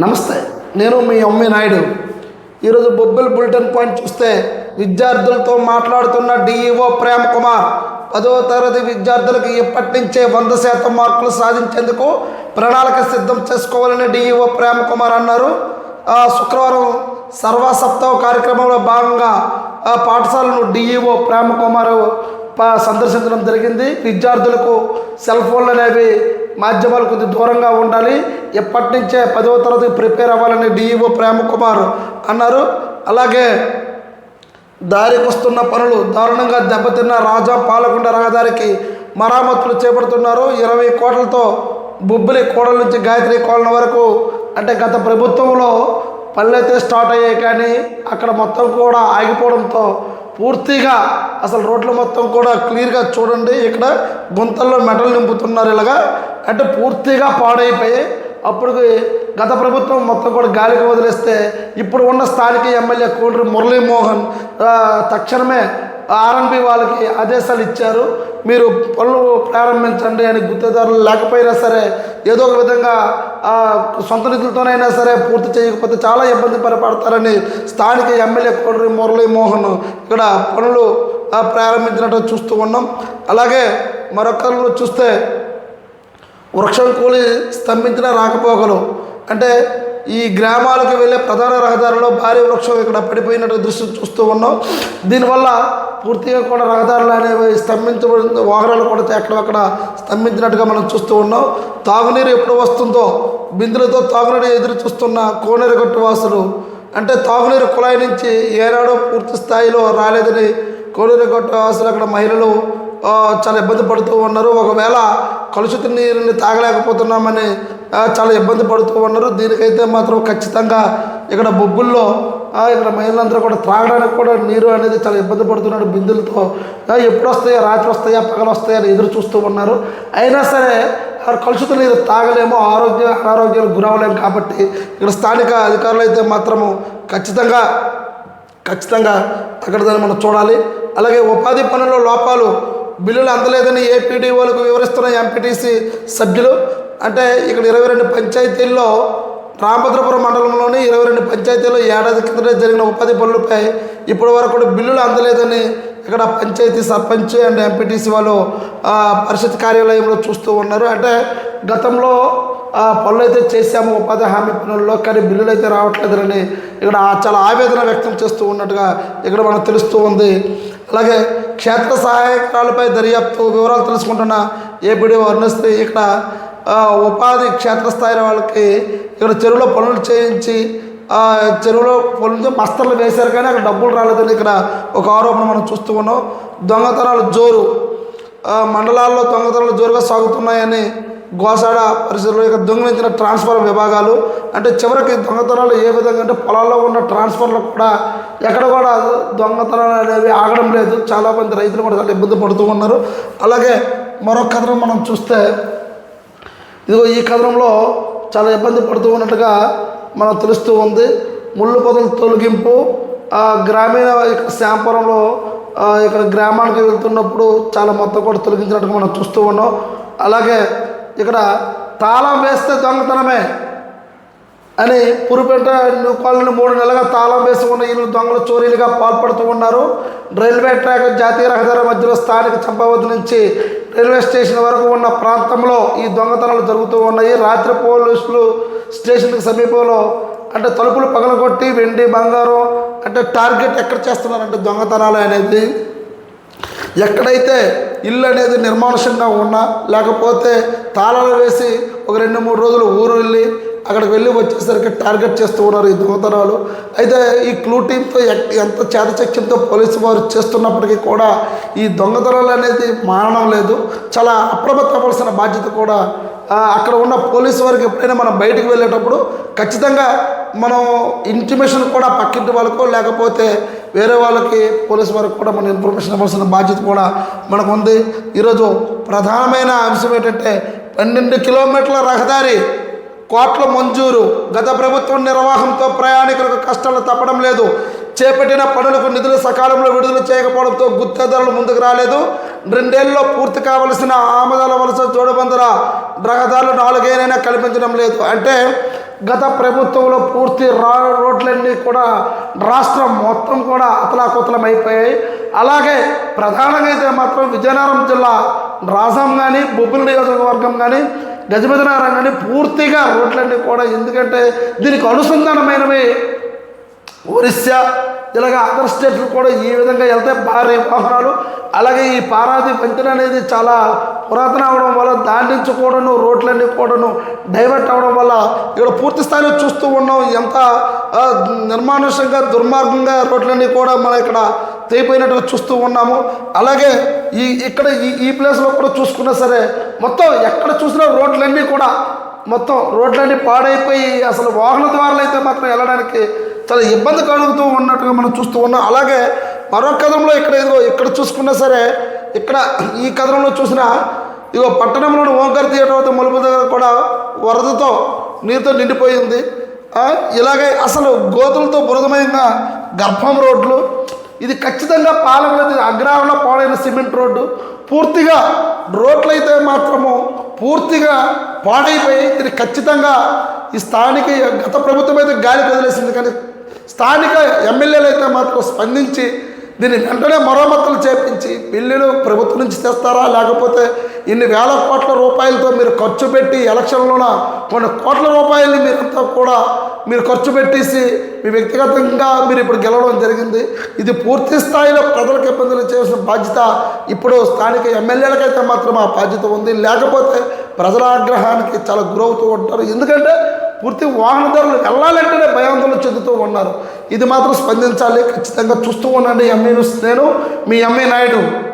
నమస్తే నేను మీ అమ్మి నాయుడు. ఈరోజు బొబ్బిల్ బులెటిన్ పాయింట్ చూస్తే విద్యార్థులతో మాట్లాడుతున్న డిఈఓ ప్రేమ్ కుమార్ పదో తరగతి విద్యార్థులకు ఇప్పటి నుంచే వంద శాతం మార్కులు సాధించేందుకు ప్రణాళిక సిద్ధం చేసుకోవాలని డిఈఓ ప్రేమ్ కుమార్ అన్నారు శుక్రవారం సర్వసప్తాహ కార్యక్రమంలో భాగంగా పాఠశాలను డిఈఓ ప్రేమ కుమార్ ప- సందర్శించడం జరిగింది. విద్యార్థులకు సెల్ ఫోన్లు అనేవి మాధ్యమాలు కొద్ది దూరంగా ఉండాలి. ఎప్పటి నుంచే పదవ తరగతి ప్రిపేర్ అవ్వాలని డిఈఓ ప్రేమ కుమార్ అన్నారు. అలాగే దారికి వస్తున్న పనులు దారుణంగా దెబ్బతిన్న రాజా పాలకొండ రహదారికి మరామతులు చేపడుతున్నారు. ఇరవై కోట్లతో బొబ్బిలి కోడల నుంచి గాయత్రి కోడల వరకు అంటే గత ప్రభుత్వంలో పనులైతే స్టార్ట్ అయ్యాయి కానీ అక్కడ మొత్తం కూడా ఆగిపోవడంతో పూర్తిగా అసలు రోడ్లు మొత్తం కూడా క్లియర్గా చూడండి. ఇక్కడ గుంతల్లో మెటల్ నింపుతున్నారు ఇలాగా. అంటే పూర్తిగా పాడైపోయి అప్పుడు గత ప్రభుత్వం మొత్తం కూడా గాలికి వదిలేస్తే ఇప్పుడు ఉన్న స్థానిక ఎమ్మెల్యే కోడూరు మురళీమోహన్ తక్షణమే ఆర్ఎన్బి వాళ్ళకి ఆదేశాలు ఇచ్చారు. మీరు పనులు ప్రారంభించండి అని గుత్తేదారులు లేకపోయినా సరే ఏదో ఒక విధంగా సొంత నిధులతోనైనా సరే పూర్తి చేయకపోతే చాలా ఇబ్బంది పడతారని స్థానిక ఎమ్మెల్యే కోడూరు మురళీమోహన్ ఇక్కడ పనులు ప్రారంభించినట్టు చూస్తూ ఉన్నాం. అలాగే మరొకరు చూస్తే వృక్షం కూలి స్తంభించిన రాకపోకలు. అంటే ఈ గ్రామాలకు వెళ్ళే ప్రధాన రహదారిలో భారీ వృక్షం ఇక్కడ పడిపోయినట్టు దృశ్యం చూస్తూ ఉన్నాం. దీనివల్ల పూర్తిగా కూడా రహదారులు అనేవి స్తంభించబడి వాహనాలు కూడా ఎక్కడక్కడ స్తంభించినట్టుగా మనం చూస్తూ ఉన్నాం. తాగునీరు ఎప్పుడు వస్తుందో బిందులతో తాగునీరు ఎదురు చూస్తున్న కోనేరుగట్టు వాసులు అంటే తాగునీరు కుళాయి నుంచి ఏనాడో పూర్తి స్థాయిలో రాలేదని కోనేరుగట్టు వాసులు అక్కడ మహిళలు చాలా ఇబ్బంది పడుతూ ఉన్నారు. ఒకవేళ కలుషిత నీరుని తాగలేకపోతున్నామని చాలా ఇబ్బంది పడుతూ ఉన్నారు. దీనికైతే మాత్రం ఖచ్చితంగా ఇక్కడ బొబ్బుల్లో ఇక్కడ మహిళలందరూ కూడా త్రాగడానికి కూడా నీరు అనేది చాలా ఇబ్బంది పడుతున్నారు బిందులతో. ఎప్పుడు వస్తాయా? రాత్రి వస్తాయా? పగలు వస్తాయా? అని ఎదురు చూస్తూ ఉన్నారు. అయినా సరే కలుషిత నీరు తాగలేము ఆరోగ్య అనారోగ్యాలకు గురవలేము కాబట్టి ఇక్కడ స్థానిక అధికారులు అయితే మాత్రము ఖచ్చితంగా ఖచ్చితంగా అక్కడ దాన్ని మనం చూడాలి. అలాగే ఉపాధి పనుల్లో లోపాలు బిల్లులు అందలేదని ఏపీడీఓలకు వివరిస్తున్న ఎంపీటీసీ సభ్యులు. అంటే ఇక్కడ ఇరవై రెండు పంచాయతీల్లో రామభద్రపురం మండలంలోని ఇరవై రెండు పంచాయతీల్లో ఏడాది కిందట జరిగిన ఉపాధి పనులపై ఇప్పటి వరకు కూడా బిల్లులు అందలేదని ఇక్కడ పంచాయతీ సర్పంచ్ అండ్ ఎంపీటీసీ వాళ్ళు పరిషత్ కార్యాలయంలో చూస్తూ ఉన్నారు. అంటే గతంలో పనులు అయితే చేశాము ఉపాధి హామీ పనుల్లో కానీ బిల్లులు అయితే రావట్లేదని ఇక్కడ చాలా ఆవేదన వ్యక్తం చేస్తూ ఉన్నట్టుగా ఇక్కడ మనకు తెలుస్తూ ఉంది. అలాగే క్షేత్ర సహాయకాలపై దర్యాప్తు వివరాలు తెలుసుకుంటున్న ఏపీడీ వర్ణశ్రీ ఇక్కడ ఉపాధి క్షేత్రస్థాయి వాళ్ళకి ఇక్కడ చెరువులో పనులు చేయించి చెరువులో పనులు మస్తర్లు వేశారు కానీ అక్కడ డబ్బులు రాలేదని ఇక్కడ ఒక ఆరోపణ మనం చూస్తూ ఉన్నాం. దొంగతనాలు జోరు మండలాల్లో దొంగతనాలు జోరుగా సాగుతున్నాయని గోసాడ పరిస్థితుల్లో ఇక దొంగిలించిన ట్రాన్స్ఫర్ విభాగాలు అంటే చివరికి దొంగతనాలు ఏ విధంగా అంటే పొలాల్లో ఉన్న ట్రాన్స్ఫర్లు కూడా ఎక్కడ కూడా దొంగతనాలు అనేవి ఆగడం లేదు. చాలామంది రైతులు కూడా చాలా ఇబ్బంది పడుతూ ఉన్నారు. అలాగే మరొక కథనం మనం చూస్తే ఇదిగో ఈ కథనంలో చాలా ఇబ్బంది పడుతూ ఉన్నట్టుగా మనం తెలుస్తూ ఉంది. ముళ్ళు పొదల తొలగింపు గ్రామీణ శాంపురంలో ఇక్కడ గ్రామానికి వెళ్తున్నప్పుడు చాలా మొత్తం కూడా తొలగించినట్టుగా మనం చూస్తూ ఉన్నాం. అలాగే ఇక్కడ తాళం వేస్తే దొంగతనమే అని పురుపేట కాలనీ మూడు నెలలుగా తాళం వేసి ఉన్న ఇల్లు దొంగలు చోరీలుగా పాల్పడుతూ ఉన్నారు. రైల్వే ట్రాక్ జాతీయ రహదారి మధ్యలో స్థానిక చంపావతి నుంచి రైల్వే స్టేషన్ వరకు ఉన్న ప్రాంతంలో ఈ దొంగతనాలు జరుగుతూ ఉన్నాయి. రాత్రి పోలీసులు స్టేషన్కి సమీపంలో అంటే తలుపులు పగలగొట్టి వెండి బంగారం అంటే టార్గెట్ ఎక్కడ చేస్తున్నారంటే దొంగతనాలు అనేది. ఎక్కడైతే ఇల్లు అనేది నిర్మానుషంగా ఉన్నా లేకపోతే తాళాలు వేసి ఒక రెండు మూడు రోజులు ఊరు వెళ్ళి అక్కడికి వెళ్ళి వచ్చేసరికి టార్గెట్ చేస్తూ ఉన్నారు ఈ దొంగతనాలు. అయితే ఈ క్లూ టీంతో ఎంత చేతచక్యంతో పోలీసు వారు చేస్తున్నప్పటికీ కూడా ఈ దొంగతనాలు అనేది మారడం లేదు. చాలా అప్రమత్తం అవ్వాల్సిన బాధ్యత కూడా అక్కడ ఉన్న పోలీసు వారికి ఎప్పుడైనా మనం బయటకు వెళ్ళేటప్పుడు ఖచ్చితంగా మనం ఇంటిమేషన్ కూడా పక్కింటి వాళ్ళకో లేకపోతే వేరే వాళ్ళకి పోలీసు వారికి కూడా మనం ఇన్ఫర్మేషన్ ఇవ్వాల్సిన బాధ్యత కూడా మనకు ఉంది ఈరోజు ప్రధానమైన అంశం ఏంటంటే పన్నెండు కిలోమీటర్ల రహదారి కోట్ల మంజూరు గత ప్రభుత్వం నిర్వాహంతో ప్రయాణికులకు కష్టాలు తప్పడం లేదు. చేపట్టిన పనులకు నిధులు సకాలంలో విడుదల చేయకపోవడంతో గుత్తేదారులు ముందుకు రాలేదు. రెండేళ్ళలో పూర్తి కావలసిన ఆమదాల వలస జోడుబందుల రహదారులు నాలుగేనైనా కల్పించడం లేదు. అంటే గత ప్రభుత్వంలో పూర్తి రా రోడ్లన్నీ కూడా రాష్ట్రం మొత్తం కూడా అతలాకుతలం అయిపోయాయి అలాగే ప్రధానంగా అయితే మాత్రం విజయనగరం జిల్లా రాజం కానీ బొబ్బుల నియోజకవర్గం కానీ గజపతినగరం కానీ పూర్తిగా రోడ్లన్నీ కూడా ఎందుకంటే దీనికి అనుసంధానమైనవి ఒరిస్సా ఇలాగ అదర్ స్టేట్లు కూడా ఈ విధంగా వెళ్తే భారీ వాహనాలు. అలాగే ఈ పారాది వంతెన అనేది చాలా పురాతన అవడం వల్ల దాని నుంచి కూడాను రోడ్లన్నీ కూడాను డైవర్ట్ అవడం వల్ల ఇక్కడ పూర్తి స్థాయిలో చూస్తూ ఉన్నాం. ఎంత నిర్మానుష్యంగా నిర్మానుషంగా దుర్మార్గంగా రోడ్లన్నీ కూడా మనం ఇక్కడ తెగిపోయినట్టుగా చూస్తూ ఉన్నాము. అలాగే ఈ ఇక్కడ ఈ ఈ ప్లేస్లో కూడా చూసుకున్నా సరే మొత్తం ఎక్కడ చూసినా రోడ్లన్నీ కూడా మొత్తం రోడ్లన్నీ పాడైపోయి అసలు వాహన ద్వారాలు అయితే మాత్రం వెళ్ళడానికి చాలా ఇబ్బంది కలుగుతూ ఉన్నట్టుగా మనం చూస్తూ ఉన్నాం. అలాగే మరో కథంలో ఇక్కడ ఇదిగో ఇక్కడ చూసుకున్నా సరే ఇక్కడ ఈ కథనంలో చూసినా ఇదిగో పట్టణంలోని ఓంకర్ థియేటర్ వద్ద మలుపు దగ్గర కూడా వరదతో నీరుతో నిండిపోయింది. ఇలాగే అసలు గోతులతో బురదమయంగా గర్భం రోడ్లు ఇది ఖచ్చితంగా పాలకులది అగ్రహారంలో పాడైన సిమెంట్ రోడ్డు పూర్తిగా రోడ్లు అయితే మాత్రము పూర్తిగా పాడైపోయి ఇది ఖచ్చితంగా ఈ స్థానిక గత ప్రభుత్వం అయితే గాలి వదిలేసింది కానీ స్థానిక ఎమ్మెల్యేలు అయితే మాత్రం స్పందించి దీన్ని వెంటనే మరమ్మతులు చేపించి బిల్లులు ప్రభుత్వం నుంచి తెస్తారా లేకపోతే ఇన్ని వేల కోట్ల రూపాయలతో మీరు ఖర్చు పెట్టి ఎలక్షన్లోన కొన్ని కోట్ల రూపాయలని మీరంతా కూడా మీరు ఖర్చు పెట్టేసి మీ వ్యక్తిగతంగా మీరు ఇప్పుడు గెలవడం జరిగింది. ఇది పూర్తి స్థాయిలో ప్రజలకు ఇబ్బందులు చేసిన బాధ్యత ఇప్పుడు స్థానిక ఎమ్మెల్యేలకైతే మాత్రం ఆ బాధ్యత ఉంది. లేకపోతే ప్రజల ఆగ్రహానికి చాలా గురవుతూ ఉంటారు. ఎందుకంటే పూర్తి వాహనదారులు వెళ్ళాలంటేనే భయాందోళన చెందుతూ ఉన్నారు. ఇది మాత్రం స్పందించాలి. ఖచ్చితంగా చూస్తూ ఉండండి. ఎంఏ నేను మీ ఎంఏ నాయుడు.